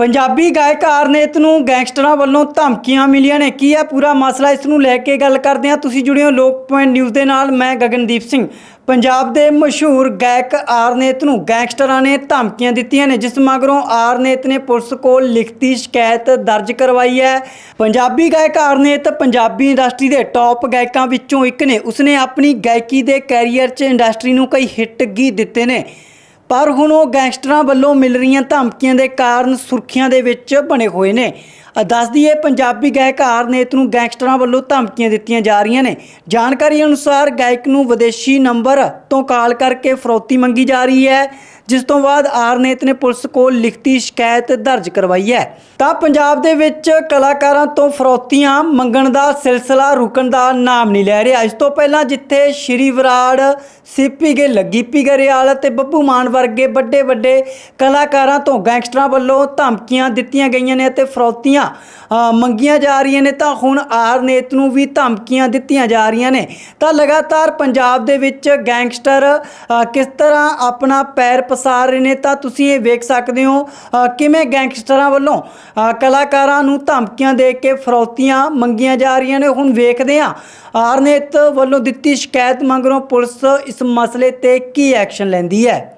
ਪੰਜਾਬੀ ਗਾਇਕ ਆਰਨੇਤ ਨੂੰ ਗੈਂਗਸਟਰਾਂ ਵੱਲੋਂ ਧਮਕੀਆਂ ਮਿਲੀਆਂ ਨੇ। ਕੀ ਹੈ ਪੂਰਾ ਮਸਲਾ ਇਸ ਨੂੰ ਲੈ ਕੇ ਗੱਲ ਕਰਦੇ ਹਾਂ? ਤੁਸੀਂ ਜੁੜੇ ਹੋ ਲੋਕ ਪੁਆਇੰਟ ਨਿਊਜ਼ ਦੇ ਨਾਲ। ਮੈਂ ਗਗਨਦੀਪ ਸਿੰਘ। ਪੰਜਾਬ ਦੇ ਮਸ਼ਹੂਰ ਗਾਇਕ ਆਰਨੇਤ ਨੂੰ ਗੈਂਗਸਟਰਾਂ ਨੇ ਧਮਕੀਆਂ ਦਿੱਤੀਆਂ ਨੇ, ਜਿਸ ਮਗਰੋਂ ਆਰਨੇਤ ਨੇ ਪੁਲਿਸ ਕੋਲ ਲਿਖਤੀ ਸ਼ਿਕਾਇਤ ਦਰਜ ਕਰਵਾਈ ਹੈ। ਪੰਜਾਬੀ ਗਾਇਕ ਆਰਨੇਤ ਪੰਜਾਬੀ ਇੰਡਸਟਰੀ ਦੇ ਟੌਪ ਗਾਇਕਾਂ ਵਿੱਚੋਂ ਇੱਕ ਨੇ। ਉਸਨੇ ਆਪਣੀ ਗਾਇਕੀ ਦੇ ਕੈਰੀਅਰ 'ਚ ਇੰਡਸਟਰੀ ਨੂੰ ਕਈ ਹਿੱਟ ਗੀ ਦਿੱਤੇ ਨੇ। ਪਰ ਹੁਣ ਉਹ ਗੈਂਗਸਟਰਾਂ ਵੱਲੋਂ ਮਿਲ ਰਹੀਆਂ ਧਮਕੀਆਂ ਦੇ ਕਾਰਨ ਸੁਰਖੀਆਂ ਦੇ ਵਿੱਚ ਬਣੇ ਹੋਏ ਨੇ। ਅ ਦੱਸ ਪੰਜਾਬੀ ਗਾਇਕ ਆਰਨੇਤ ਨੂੰ ਗੈਂਗਸਟਰਾਂ ਵੱਲੋਂ ਧਮਕੀਆਂ ਦਿੱਤੀਆਂ ਜਾ ਰਹੀਆਂ ਨੇ। ਜਾਣਕਾਰੀ ਅਨੁਸਾਰ ਗਾਇਕ ਨੂੰ ਵਿਦੇਸ਼ੀ ਨੰਬਰ ਤੋਂ ਕਾਲ ਕਰਕੇ ਫਰੋਤੀ ਮੰਗੀ ਜਾ ਰਹੀ ਹੈ, ਜਿਸ ਤੋਂ ਬਾਅਦ ਆਰਨੇਤ ਨੇ ਪੁਲਿਸ ਕੋਲ ਲਿਖਤੀ ਸ਼ਿਕਾਇਤ ਦਰਜ ਕਰਵਾਈ ਹੈ। ਤਾਂ ਪੰਜਾਬ ਦੇ ਵਿੱਚ ਕਲਾਕਾਰਾਂ ਤੋਂ ਫਰੋਤੀਆਂ ਮੰਗਣ ਦਾ ਸਿਲਸਿਲਾ ਰੁਕਣ ਦਾ ਨਾਮ ਨਹੀਂ ਲੈ ਰਿਹਾ। ਇਸ ਤੋਂ ਪਹਿਲਾਂ ਜਿੱਥੇ ਸ਼੍ਰੀ ਵਿਰਾੜ, ਸਿੱਪੀ ਗੇ ਲੱਗੀ ਗਰੇਵਾਲ ਤੇ ਬੱਬੂ ਮਾਨ ਵਰਗੇ ਵੱਡੇ ਵੱਡੇ ਕਲਾਕਾਰਾਂ ਤੋਂ ਗੈਂਗਸਟਰਾਂ ਵੱਲੋਂ ਧਮਕੀਆਂ ਦਿੱਤੀਆਂ ਗਈਆਂ ਨੇ ਅਤੇ ਫਰੋਤੀਆਂ ਅ, ਮੰਗੀਆਂ ਜਾ ਰਹੀਆਂ ਨੇ ਤਾਂ ਹੁਣ ਆਰਨੇਤ ਨੂੰ ਵੀ ਧਮਕੀਆਂ ਦਿੱਤੀਆਂ ਜਾ ਰਹੀਆਂ ਨੇ। ਤਾਂ ਲਗਾਤਾਰ ਪੰਜਾਬ ਦੇ ਵਿੱਚ ਗੈਂਗਸਟਰ ਕਿਸ ਤਰ੍ਹਾਂ ਆਪਣਾ ਪੈਰ ਪਸਾਰ ਰਹੇ ਨੇ ਤਾਂ ਤੁਸੀਂ ਇਹ ਵੇਖ ਸਕਦੇ ਹੋ ਕਿਵੇਂ ਗੈਂਗਸਟਰਾਂ ਵੱਲੋਂ ਕਲਾਕਾਰਾਂ ਨੂੰ ਧਮਕੀਆਂ ਦੇ ਕੇ ਫਰੌਤੀਆਂ ਮੰਗੀਆਂ ਜਾ ਰਹੀਆਂ ਨੇ। ਹੁਣ ਵੇਖਦੇ ਹਾਂ ਆਰਨੇਤ ਵੱਲੋਂ ਦਿੱਤੀ ਸ਼ਿਕਾਇਤ ਮੰਗਰੋਂ ਪੁਲਿਸ ਇਸ ਮਸਲੇ ਤੇ ਕੀ ਐਕਸ਼ਨ ਲੈਂਦੀ ਹੈ।